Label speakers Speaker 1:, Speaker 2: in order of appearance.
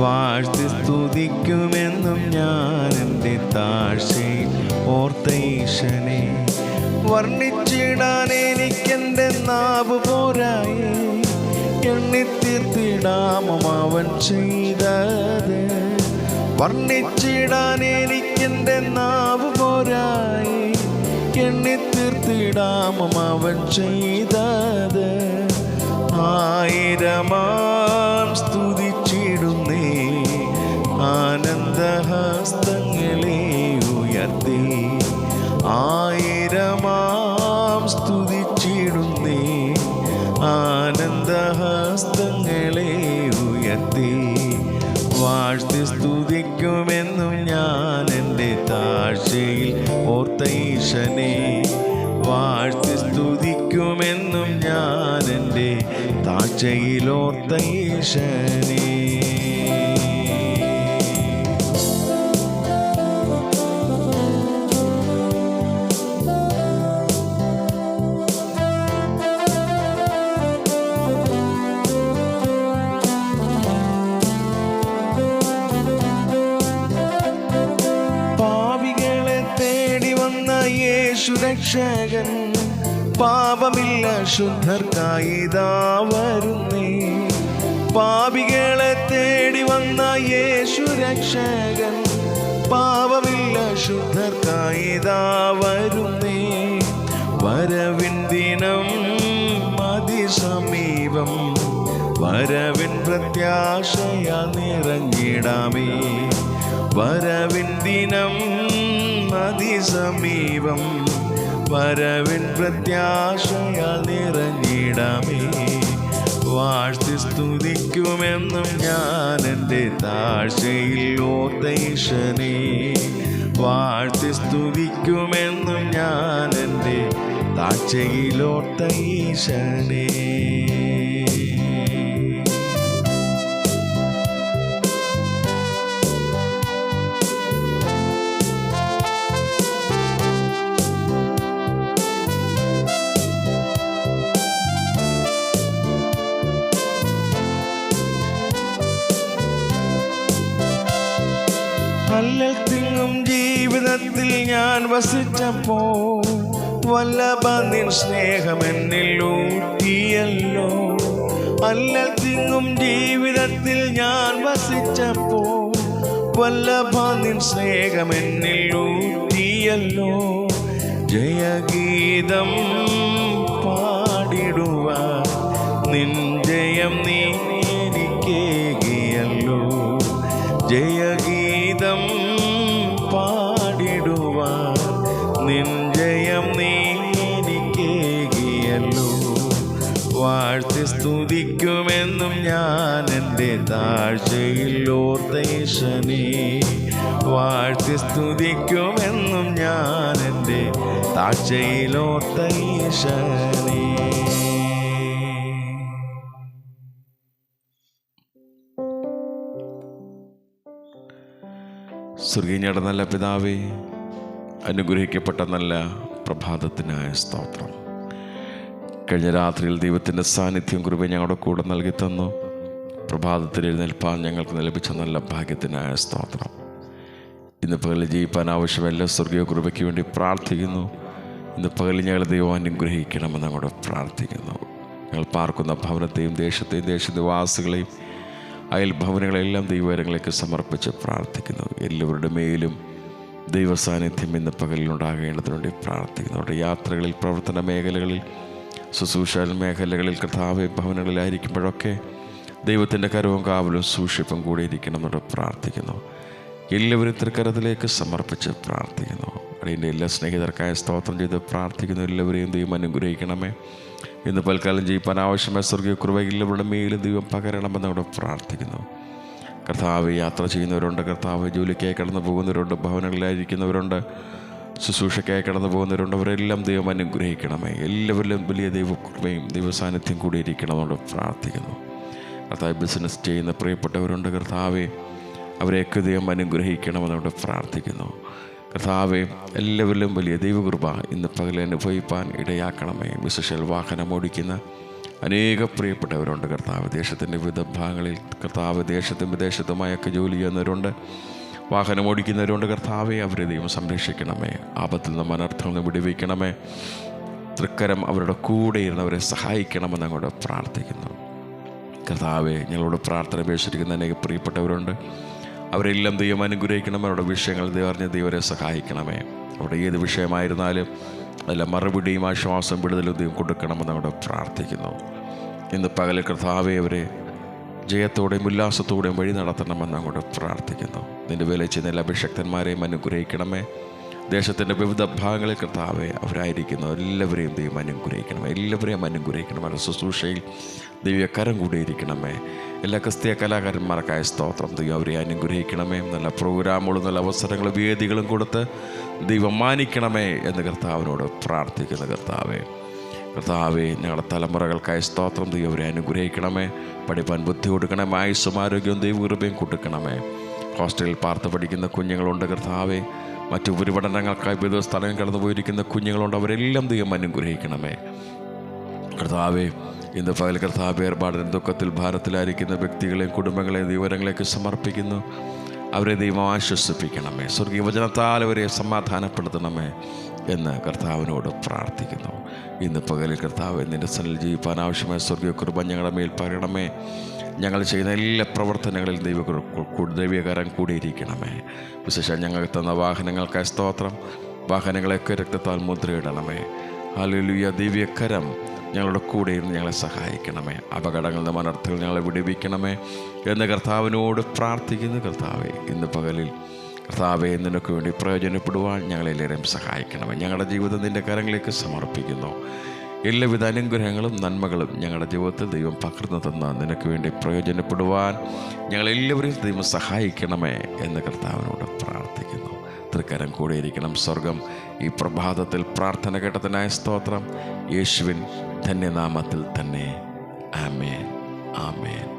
Speaker 1: വാഴ്ത്തി സ്തുതിക്കുമെന്നും ഞാൻ എന്റെ താഴ്ചയിൽ ഓർത്തീശനെ വർണിച്ചിടാൻ എനിക്കെന്റെ നാവ് പോരായി. എണ്ണിത്തിടാമം അവൻ ചെയ്തത്? വർണിച്ചിടാൻ എനിക്കെന്റെ നാവ് പോരായി. എണ്ണിത്തീർത്തിടാമം അവൻ ചെയ്തത്? ആയിരമാം ആയിരമാം സ്തുതിച്ചിടുന്നേ ആനന്ദഹസ്തങ്ങളെ ഉയർത്തി. വാഴ്ത്തി സ്തുതിക്കുമെന്നും ഞാൻ എന്റെ താഴ്ചയിൽ ഓർത്തൈശനെ വാഴ്ത്തി സ്തുതിക്കുമെന്നും ഞാൻ എന്റെ താഴ്ചയിൽ ഓർത്ത യേശു രക്ഷകൻ പാപമില്ല ശുദ്ധർക്കായി വരുന്നേ. പാപികളെ തേടി വന്ന യേശു രക്ഷകൻ പാപമില്ല ശുദ്ധർക്കായി വരുന്നേ. വരവിൻ ദിനം അതിസമീപം വരവിൻ പ്രത്യാശയ നിറഞ്ഞിടാമേ. വരവിൻ ദിനം അതിസമീപം വരവിൻ പ്രത്യാശയ നിറഞ്ഞിടമേ. വാഴ്ത്തി സ്തുതിക്കുമെന്നും ഞാൻ എന്റെ താഴ്ചയിൽ ഓർത്തേശനെ. വാഴ്ത്തി സ്തുതിക്കുമെന്നും ഞാൻ എന്റെ താഴ്ചയിൽ ഓർത്തൈശനെ. ജീവിതത്തിൽ ഞാൻ വസിച്ചപ്പോ വല്ലഭ സ്നേഹം എന്നിൽ ഊട്ടിയല്ലോ. അല്ലൽ തിങ്ങും ജീവിതത്തിൽ ഞാൻ വസിച്ചപ്പോ വല്ലഭ സ്നേഹം എന്നിൽ ഊട്ടിയല്ലോ. ജയഗീതം പാടിടുക നിൻ ജയം നീ എനിക്കേകിയല്ലോ. ജയഗീതം നിൻ ജയം നീ വാഴ്ത്തി സ്തുതിക്കുമെന്നും ഞാൻ എന്റെ താഴ്ചയിൽ ഓർത്തേശനെ വാഴ്ത്തി സ്തുതിക്കുമെന്നും ഞാൻ എന്റെ താഴ്ചയിൽ ഓർത്തേശനെ സ്വർഗീയ നല്ല പിതാവേ അനുഗ്രഹിക്കപ്പെട്ട നല്ല പ്രഭാതത്തിനായ സ്തോത്രം. കഴിഞ്ഞ രാത്രിയിൽ ദൈവത്തിന്റെ സാന്നിധ്യം കുറിപ്പ് ഞങ്ങളുടെ കൂടെ നൽകി തന്നു. പ്രഭാതത്തിൽ എഴുന്നേൽപ്പാൻ ഞങ്ങൾക്ക് ലഭിച്ച നല്ല ഭാഗ്യത്തിനായ സ്തോത്രം. ഇന്ന് പകലിൽ ജീവിപ്പാൻ ആവശ്യം സ്വർഗീയ കൃപയ്ക്ക് വേണ്ടി പ്രാർത്ഥിക്കുന്നു. ഇന്ന് പകലിൽ ഞങ്ങൾ ദൈവം അനുഗ്രഹിക്കണമെന്ന് അങ്ങോട്ട് പ്രാർത്ഥിക്കുന്നു. ഞങ്ങൾ പാർക്കുന്ന ഭവനത്തെയും ദേശത്തെയും ദേശനിവാസികളെയും അയൽഭവനങ്ങളെല്ലാം ദൈവകരങ്ങളിലേക്ക് സമർപ്പിച്ച് പ്രാർത്ഥിക്കുന്നു. എല്ലാവരുടെ മേലും ദൈവ സാന്നിധ്യം ഇന്ന് പകലിലുണ്ടാകേണ്ടതിന് വേണ്ടി പ്രാർത്ഥിക്കുന്നു. അവരുടെ യാത്രകളിൽ പ്രവർത്തന മേഖലകളിൽ ശുശ്രൂഷ മേഖലകളിൽ കർത്താവ് ഭവനങ്ങളിലായിരിക്കുമ്പോഴൊക്കെ ദൈവത്തിന്റെ കരവും കാവലും സൂക്ഷിപ്പും കൂടി ഇരിക്കണം എന്നോട് പ്രാർത്ഥിക്കുന്നു. എല്ലാവരും തൃക്കരത്തിലേക്ക് സമർപ്പിച്ച് പ്രാർത്ഥിക്കുന്നു. അടിയന്റെ എല്ലാ സ്നേഹിതർക്കായ സ്തോത്രം ചെയ്ത് പ്രാർത്ഥിക്കുന്നു. എല്ലാവരെയും ദൈവം അനുഗ്രഹിക്കണമേ. ഇന്ന് പൽക്കാലം ജീവിക്കാൻ ആവശ്യമായ സ്വർഗീയ കൃപ എല്ലാവരുടെ മേലും ദൈവം പകരണമെന്ന് അവിടെ പ്രാർത്ഥിക്കുന്നു. കർത്താവ് യാത്ര ചെയ്യുന്നവരുണ്ട്. കർത്താവ് ജോലിക്കായി കടന്നു പോകുന്നവരുണ്ട്. ഭവനങ്ങളിലായിരിക്കുന്നവരുണ്ട്. ശുശ്രൂഷയ്ക്കായി കടന്നു പോകുന്നവരുണ്ട്. അവരെല്ലാം ദൈവം അനുഗ്രഹിക്കണമേ. എല്ലാവരിലും വലിയ ദൈവകൃപയും ദൈവസാന്നിധ്യം കൂടിയിരിക്കണമെന്നോട് പ്രാർത്ഥിക്കുന്നു. കർത്താവ് ബിസിനസ് ചെയ്യുന്ന പ്രിയപ്പെട്ടവരുണ്ട്. കർത്താവെ അവരെയൊക്കെ ദൈവം അനുഗ്രഹിക്കണമെന്നോട് പ്രാർത്ഥിക്കുന്നു. കർത്താവെ എല്ലാവരിലും വലിയ ദൈവകൃപ ഇന്ന് പകൽ അനുഭവിപ്പാൻ ഇടയാക്കണമേ. വിശേഷൽ വാഹനം ഓടിക്കുന്ന അനേക പ്രിയപ്പെട്ടവരുണ്ട്. കർത്താവ് ദേശത്തിന്റെ വിവിധ ഭാഗങ്ങളിൽ കർത്താവ് ദേശത്തും വിദേശത്തുമായൊക്കെ ജോലി ചെയ്യുന്നവരുണ്ട്. വാഹനം ഓടിക്കുന്നവരുണ്ട്. കർത്താവെ അവരെ ദൈവം സംരക്ഷിക്കണമേ. ആപത്തിൽ നിന്ന് അനർത്ഥം നിന്ന് വിടുവിക്കണമേ. തൃക്കരം അവരുടെ കൂടെ ഇരുന്നവരെ സഹായിക്കണമെന്ന് അങ്ങോട്ട് പ്രാർത്ഥിക്കുന്നു. കർത്താവെ ഞങ്ങളോട് പ്രാർത്ഥന അപേക്ഷിച്ചിരിക്കുന്ന അനേക പ്രിയപ്പെട്ടവരുണ്ട്. അവരെല്ലാം ദൈവം അനുഗ്രഹിക്കണമേ. അവരുടെ വിഷയങ്ങൾ ദൈവം അറിഞ്ഞ് ദൈവരെ സഹായിക്കണമേ. അവിടെ ഏത് വിഷയമായിരുന്നാലും അതിലെ മറുപടിയും ആശ്വാസം വിടുതലും കൊടുക്കണമെന്ന് അവിടെ പ്രാർത്ഥിക്കുന്നു. ഇന്ന് പകൽ കർത്താവെ അവരെ ജയത്തോടെയും ഉല്ലാസത്തോടെയും വഴി നടത്തണമെന്ന് അങ്ങോട്ട് പ്രാർത്ഥിക്കുന്നു. നിന്റെ വേല ചെയ്യുന്ന എല്ലാ അഭിഷക്തന്മാരെയും അനുഗ്രഹിക്കണമേ. ദേശത്തിന്റെ വിവിധ ഭാഗങ്ങളിൽ കർത്താവെ അവരായിരിക്കുന്ന എല്ലാവരെയും ദൈവം അനുഗ്രഹിക്കണമേ. എല്ലാവരെയും അനുഗ്രഹിക്കണം അവരുടെ ശുശ്രൂഷയിൽ കരം കൂടിയിരിക്കണമേ. എല്ലാ ക്രിസ്തീയ കലാകാരന്മാർക്കായ സ്തോത്രം ദൈവം അവരെ അനുഗ്രഹിക്കണമേ. നല്ല പ്രോഗ്രാമുകളും നല്ല അവസരങ്ങളും വേദികളും കൊടുത്ത് ദൈവം മാനിക്കണമേ എന്ന് കർത്താവിനോട് പ്രാർത്ഥിക്കുന്ന കർത്താവേ. കർത്താവെ ഞങ്ങളുടെ തലമുറകൾക്കായി സ്തോത്രം ദൈവം അവരെ അനുഗ്രഹിക്കണമേ. പഠിപ്പാൻ ബുദ്ധി കൊടുക്കണമേ. ആയുസ്സും ആരോഗ്യവും ദൈവകൃപയും കൊടുക്കണമേ. ഹോസ്റ്റലിൽ പാർത്ത് പഠിക്കുന്ന കുഞ്ഞുങ്ങളുണ്ട് കർത്താവെ. മറ്റു ഉപരിപഠനങ്ങൾക്കായി വിവിധ സ്ഥലങ്ങൾ കടന്നു പോയിരിക്കുന്ന കുഞ്ഞുങ്ങളുണ്ട്. അവരെല്ലാം ദൈവം അനുഗ്രഹിക്കണമേ. കർത്താവേ ഇന്ന് പകൽ കർത്താവ് ഏർപ്പാടിന് ദുഃഖത്തിൽ ഭാരത്തിലായിരിക്കുന്ന വ്യക്തികളെയും കുടുംബങ്ങളെയും വിവരങ്ങളേക്ക് സമർപ്പിക്കുന്നു. അവരെ ദൈവം ആശ്വസിപ്പിക്കണമേ. സ്വർഗീയ വചനത്താൽ അവരെ സമാധാനപ്പെടുത്തണമേ എന്ന് കർത്താവിനോട് പ്രാർത്ഥിക്കുന്നു. ഇന്ന് പകലിൽ കർത്താവ് നിന്റെ സനിൽ ജീവിക്കാൻ ആവശ്യമായ സ്വർഗീയ കൃപ ഞങ്ങളുടെ മേൽ പകരണമേ. ഞങ്ങൾ ചെയ്യുന്ന എല്ലാ പ്രവർത്തനങ്ങളിൽ ദൈവ ദൈവകരം കൂടിയിരിക്കണമേ. വിശേഷം ഞങ്ങൾക്ക് തന്ന വാഹനങ്ങൾക്കായി സ്തോത്രം. വാഹനങ്ങളെയൊക്കെ രക്തത്താൽ മുദ്രയിടണമേ. ഹാലുലിയ ദിവ്യക്കരം ഞങ്ങളുടെ കൂടെ ഇരുന്ന് ഞങ്ങളെ സഹായിക്കണമേ. അപകടങ്ങളിൽ നിന്ന് അനർത്ഥങ്ങൾ ഞങ്ങളെ വിടുവിക്കണമേ. എന്ന് കർത്താവിനോട് പ്രാർത്ഥിക്കുന്നു. കർത്താവെ ഇന്ന് പകലിൽ കർത്താവെ നിനക്ക് വേണ്ടി പ്രയോജനപ്പെടുവാൻ ഞങ്ങളെല്ലാവരെയും സഹായിക്കണമേ. ഞങ്ങളുടെ ജീവിതം നിന്റെ കരങ്ങളിലേക്ക് സമർപ്പിക്കുന്നു. എല്ലാവിധ അനുഗ്രഹങ്ങളും നന്മകളും ഞങ്ങളുടെ ജീവിതത്തിൽ ദൈവം പകർന്നു തന്ന നിനക്ക് വേണ്ടി പ്രയോജനപ്പെടുവാൻ ഞങ്ങളെല്ലാവരെയും ദൈവം സഹായിക്കണമേ എന്ന് കർത്താവിനോട് പ്രാർത്ഥിക്കുന്നു. തൃക്കരം കൂടിയിരിക്കണം സ്വർഗം. ഈ പ്രഭാതത്തിൽ പ്രാർത്ഥന കേട്ടതിനായ സ്തോത്രം. യേശുവിൻ ധന്യനാമത്തിൽ തന്നെ. ആമേൻ. ആമേൻ.